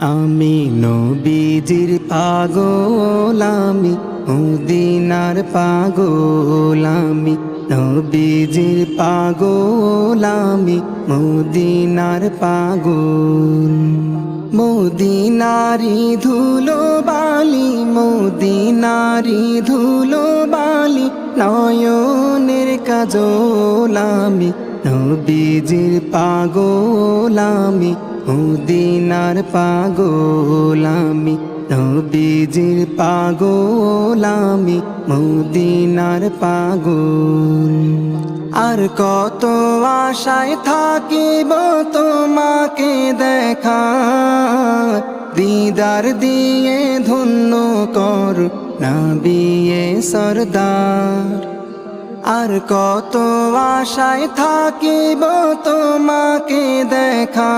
আমি নবীজির পাগল, আমি মদিনার পাগল নবীজির পাগল, আমি মদিনার পাগল। মদিনারি ধুলো বালি মদিনারি ধুলো বালি নয়নের কাজল নবীজির পাগল আমি, মদিনার পাগল আমি। নবীজির পাগল আমি, মদিনার পাগল। আর কত আশায় থাকিব তোমাকে দেখা। দিদার দিয়ে ধন্য কর না বিয়ে সরদার। আর কত আশায় থাকিব তোমাকে দেখা